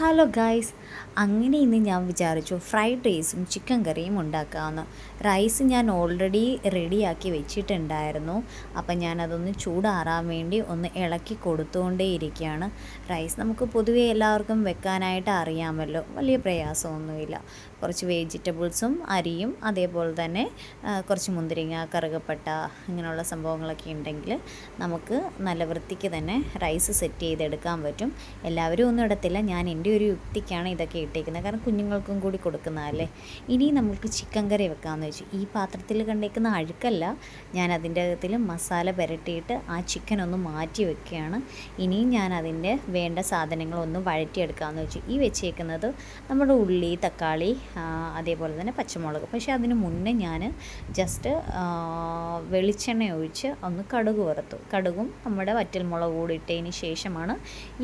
Hello guys അങ്ങനെ ഇന്ന് ഞാൻ വിചാരിച്ചു ഫ്രൈഡ് റൈസും ചിക്കൻ കറിയും ഉണ്ടാക്കാമെന്ന് റൈസ് ഞാൻ ഓൾറെഡി റെഡിയാക്കി വെച്ചിട്ടുണ്ടായിരുന്നു. അപ്പം ഞാനതൊന്ന് ചൂടാറാൻ വേണ്ടി ഒന്ന് ഇളക്കി കൊടുത്തുകൊണ്ടേ ഇരിക്കുകയാണ്. റൈസ് നമുക്ക് പൊതുവേ എല്ലാവർക്കും വെക്കാനായിട്ട് അറിയാമല്ലോ. വലിയ പ്രയാസമൊന്നുമില്ല. കുറച്ച് വെജിറ്റബിൾസും അരിയും അതേപോലെ തന്നെ കുറച്ച് മുന്തിരിങ്ങ കറുകപ്പട്ട ഇങ്ങനെയുള്ള സംഭവങ്ങളൊക്കെ ഉണ്ടെങ്കിൽ നമുക്ക് നല്ല വൃത്തിക്ക് തന്നെ റൈസ് സെറ്റ് ചെയ്തെടുക്കാൻ പറ്റും. എല്ലാവരും ഒന്നും ഇടത്തില്ല. ഞാൻ എന്റെ ഒരു യുക്തിക്കാണ് ഇതൊക്കെ ഇട്ടേക്കുന്നത്. കാരണം കുഞ്ഞുങ്ങൾക്കും കൂടി കൊടുക്കുന്നതല്ലേ ഇനി നമുക്ക് ചിക്കൻ കറി വെക്കാമെന്ന് വെച്ചു. ഈ പാത്രത്തിൽ കണ്ടേക്കുന്ന അഴുക്കല്ല. ഞാൻ അതിന്റെ അകത്തിൽ മസാല പുരട്ടിയിട്ട് ആ ചിക്കൻ ഒന്ന് മാറ്റി വെക്കുകയാണ്. ഇനിയും ഞാൻ അതിന്റെ വേണ്ട സാധനങ്ങളൊന്ന് വഴറ്റിയെടുക്കാമെന്ന് വെച്ചു. ഈ വെച്ചേക്കുന്നത് നമ്മുടെ ഉള്ളി തക്കാളി അതേപോലെ തന്നെ പച്ചമുളക്. പക്ഷേ അതിന് മുന്നേ ഞാൻ ജസ്റ്റ് വെളിച്ചെണ്ണ ഒഴിച്ച് ഒന്ന് കടുക് വറുത്തു. കടുകും നമ്മുടെ വറ്റൽമുളക് കൂടി ഇട്ടതിന് ശേഷമാണ്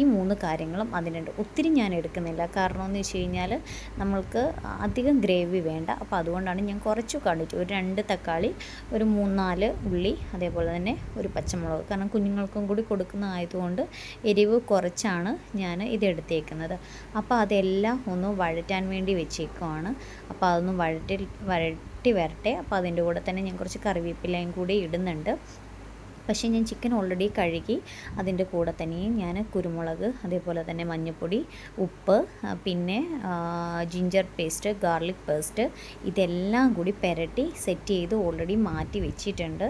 ഈ മൂന്ന് കാര്യങ്ങളും അതിനുണ്ട്. ഒത്തിരി ഞാൻ എടുക്കുന്നില്ല. കാരണം എന്ന് വെച്ച് കഴിഞ്ഞാൽ നമ്മൾക്ക് അധികം ഗ്രേവി വേണ്ട. അപ്പോൾ അതുകൊണ്ടാണ് ഞാൻ കുറച്ച് കാണിച്ചു ഒരു രണ്ട് തക്കാളി ഒരു മൂന്നാൽ ഉള്ളി അതേപോലെ തന്നെ ഒരു പച്ചമുളക്. കാരണം കുഞ്ഞുങ്ങൾക്കും കൂടി കൊടുക്കുന്ന ആയതുകൊണ്ട് എരിവ് കുറച്ചാണ് ഞാൻ ഇതെടുത്തേക്കുന്നത് അപ്പോൾ അതെല്ലാം ഒന്ന് വഴറ്റാൻ വേണ്ടി വെച്ചേക്കുവാണ്. അപ്പോൾ അതൊന്ന് വഴറ്റി വഴറ്റി വരട്ടെ. അപ്പോൾ അതിന്റെ കൂടെ തന്നെ ഞാൻ കുറച്ച് കറിവേപ്പിലയും കൂടി ഇടുന്നുണ്ട്. പക്ഷേ ഞാൻ ചിക്കൻ ഓൾറെഡി കഴുകി അതിന്റെ കൂടെ തന്നെയും ഞാൻ കുരുമുളക് അതേപോലെ തന്നെ മഞ്ഞൾപ്പൊടി ഉപ്പ് പിന്നെ ജിഞ്ചർ പേസ്റ്റ് ഗാർലിക് പേസ്റ്റ് ഇതെല്ലാം കൂടി പെരട്ടി സെറ്റ് ചെയ്ത് ഓൾറെഡി മാറ്റി വെച്ചിട്ടുണ്ട്.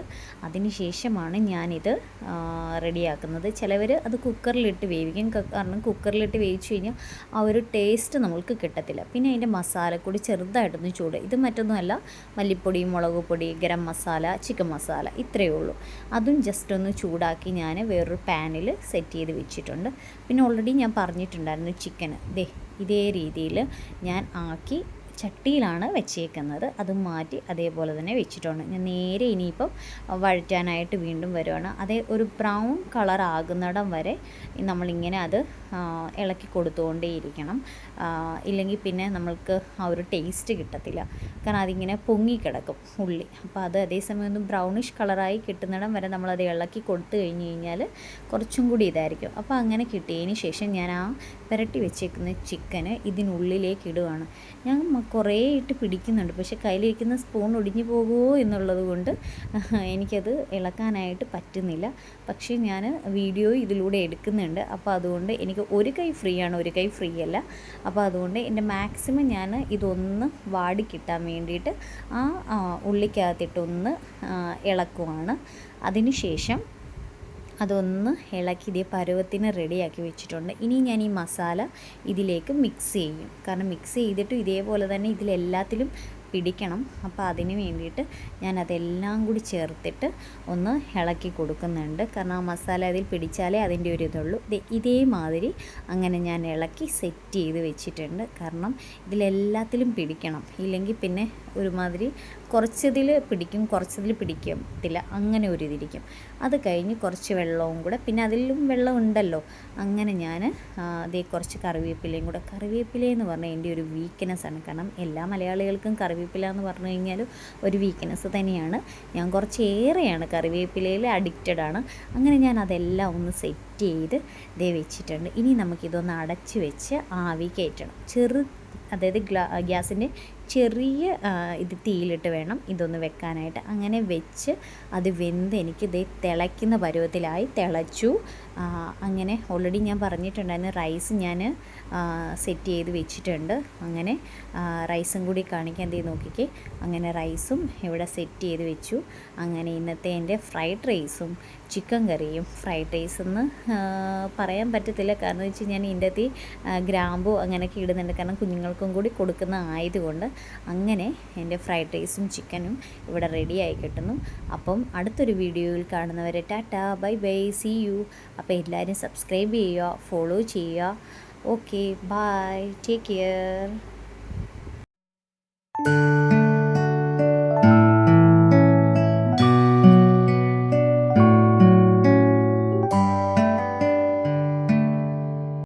അതിന് ശേഷമാണ് ഞാനിത് റെഡിയാക്കുന്നത്. ചിലവർ അത് കുക്കറിലിട്ട് വേവിക്കും. കാരണം കുക്കറിലിട്ട് വേവിച്ച് കഴിഞ്ഞാൽ ആ ഒരു ടേസ്റ്റ് നമ്മൾക്ക് കിട്ടത്തില്ല. പിന്നെ അതിന്റെ കൂടി ചെറുതായിട്ടൊന്ന് ചൂട്. ഇത് മറ്റൊന്നുമല്ല മല്ലിപ്പൊടി മുളക് പൊടി ഗരം മസാല ചിക്കൻ മസാല ഇത്രയേ ഉള്ളൂ. അതും ജസ്റ്റ് ഒന്ന് ചൂടാക്കി ഞാൻ വേറൊരു പാനിൽ സെറ്റ് ചെയ്ത് വെച്ചിട്ടുണ്ട്. പിന്നെ ഓൾറെഡി ഞാൻ പറഞ്ഞിട്ടുണ്ടായിരുന്നു ചിക്കന് ദേ ഇതേ രീതിയിൽ ഞാൻ ആക്കി ചട്ടിയിലാണ് വെച്ചേക്കുന്നത്. അത് മാറ്റി അതേപോലെ തന്നെ വെച്ചിട്ടുണ്ട്. ഞാൻ നേരെ ഇനിയിപ്പം വഴറ്റാനായിട്ട് വീണ്ടും വരുവാണ്. അതേ ഒരു ബ്രൗൺ കളർ ആകുന്നിടം വരെ നമ്മളിങ്ങനെ അത് ഇളക്കി കൊടുത്തുകൊണ്ടേയിരിക്കണം. ഇല്ലെങ്കിൽ പിന്നെ നമ്മൾക്ക് ആ ഒരു ടേസ്റ്റ് കിട്ടത്തില്ല. കാരണം അതിങ്ങനെ പൊങ്ങിക്കിടക്കും ഉള്ളി. അപ്പോൾ അത് അതേസമയം ഒന്ന് ബ്രൗണിഷ് കളറായി കിട്ടുന്നിടം വരെ നമ്മളത് ഇളക്കി കൊടുത്തു കഴിഞ്ഞ് കഴിഞ്ഞാൽ കുറച്ചും കൂടി ഇതായിരിക്കും. അപ്പോൾ അങ്ങനെ കിട്ടിയതിന് ശേഷം ഞാൻ ആ പുരട്ടി വെച്ചേക്കുന്ന ചിക്കന് ഇതിനുള്ളിലേക്ക് ഇടുകയാണ് ഞാൻ കുറേ ഇട്ട് പിടിക്കുന്നുണ്ട്. പക്ഷേ കയ്യിലിരിക്കുന്ന സ്പൂൺ ഒടിഞ്ഞു പോകുമോ എന്നുള്ളത് കൊണ്ട് എനിക്കത് ഇളക്കാനായിട്ട് പറ്റുന്നില്ല. പക്ഷേ ഞാൻ വീഡിയോ ഇതിലൂടെ എടുക്കുന്നുണ്ട്. അപ്പോൾ അതുകൊണ്ട് എനിക്ക് ഒരു കൈ ഫ്രീ ആണ്. ഒരു കൈ ഫ്രീ അല്ല. അപ്പോൾ അതുകൊണ്ട് എന്റെ മാക്സിമം ഞാൻ ഇതൊന്ന് വാടി കിട്ടാൻ വേണ്ടിയിട്ട് ആ ഉള്ളിക്കകത്തിട്ടൊന്ന് ഇളക്കുവാണ്. അതിന് ശേഷം അതൊന്ന് ഇളക്കി ഇതേ പരുവത്തിന് റെഡിയാക്കി വെച്ചിട്ടുണ്ട്. ഇനി ഞാൻ ഈ മസാല ഇതിലേക്ക് മിക്സ് ചെയ്യും. കാരണം മിക്സ് ചെയ്തിട്ട് ഇതേപോലെ തന്നെ ഇതിലെല്ലാത്തിലും പിടിക്കണം. അപ്പോൾ അതിന് വേണ്ടിയിട്ട് ഞാൻ അതെല്ലാം കൂടി ചേർത്തിട്ട് ഒന്ന് ഇളക്കി കൊടുക്കുന്നുണ്ട്. കാരണം ആ മസാല അതിൽ പിടിച്ചാലേ അതിന്റെ ഒരു ഇതുള്ളൂ. ഇതേമാതിരി അങ്ങനെ ഞാൻ ഇളക്കി സെറ്റ് ചെയ്ത് വെച്ചിട്ടുണ്ട്. കാരണം ഇതിലെല്ലാത്തിലും പിടിക്കണം. ഇല്ലെങ്കിൽ പിന്നെ ഒരുമാതിരി കുറച്ചതിൽ പിടിക്കും കുറച്ചതിൽ പിടിക്കത്തില്ല അങ്ങനെ ഒരു ഇതിരിക്കും. അത് കഴിഞ്ഞ് കുറച്ച് വെള്ളവും കൂടെ പിന്നെ അതിലും വെള്ളം ഉണ്ടല്ലോ. അങ്ങനെ ഞാൻ അതേ കുറച്ച് കറിവേപ്പിലയും കൂടെ. കറിവേപ്പില എന്ന് പറഞ്ഞാൽ എന്റെ ഒരു വീക്ക്നെസ് ആണ്. കാരണം എല്ലാ മലയാളികൾക്കും കറിവേപ്പില എന്ന് പറഞ്ഞു കഴിഞ്ഞാൽ ഒരു വീക്ക്നെസ് തന്നെയാണ്. ഞാൻ കുറച്ച് ഏറെയാണ് കറിവേപ്പിലയിൽ അഡിക്റ്റഡ് ആണ്. അങ്ങനെ ഞാൻ അതെല്ലാം ഒന്ന് സെറ്റ് ചെയ്ത് ദേ വെച്ചിട്ടുണ്ട്. ഇനി നമുക്കിതൊന്ന് അടച്ച് വെച്ച് ആവി കയറ്റണം ചെറു അതായത് ഗ്ലാ ഗ്യാസിന്റെ ചെറിയ ഇത് തീയിലിട്ട് വേണം ഇതൊന്ന് വെക്കാനായിട്ട്. അങ്ങനെ വെച്ച് അത് വെന്ത് എനിക്ക് ഇത് തിളയ്ക്കുന്ന പരുവത്തിലായി തിളച്ചു. അങ്ങനെ ഓൾറെഡി ഞാൻ പറഞ്ഞിട്ടുണ്ടായിരുന്നു റൈസ് ഞാൻ സെറ്റ് ചെയ്ത് വെച്ചിട്ടുണ്ട്. അങ്ങനെ റൈസും കൂടി കാണിക്കാൻ തീ നോക്കിക്കേ. അങ്ങനെ റൈസും ഇവിടെ സെറ്റ് ചെയ്ത് വെച്ചു. അങ്ങനെ ഇന്നത്തെ എന്റെ ഫ്രൈഡ് റൈസും ചിക്കൻ കറിയും ഫ്രൈഡ് റൈസ് എന്ന് പറയാൻ പറ്റത്തില്ല. കാരണം വെച്ച് ഞാൻ ഇതിന്റെ അകത്ത് ഗ്രാമ്പു അങ്ങനെയൊക്കെ ഇടുന്നുണ്ട്. കാരണം കുഞ്ഞുങ്ങൾക്കും കൂടി കൊടുക്കുന്ന ആയതുകൊണ്ട് അങ്ങനെ എന്റെ ഫ്രൈഡ് റൈസും ചിക്കനും ഇവിടെ റെഡിയായി കിട്ടുന്നു. അപ്പം അടുത്തൊരു വീഡിയോയിൽ കാണുന്നവരെ tata bye bye see you അപ്പോൾ എല്ലാവരും സബ്സ്ക്രൈബ് ചെയ്യുക ഫോളോ ചെയ്യുക. Okay bye take care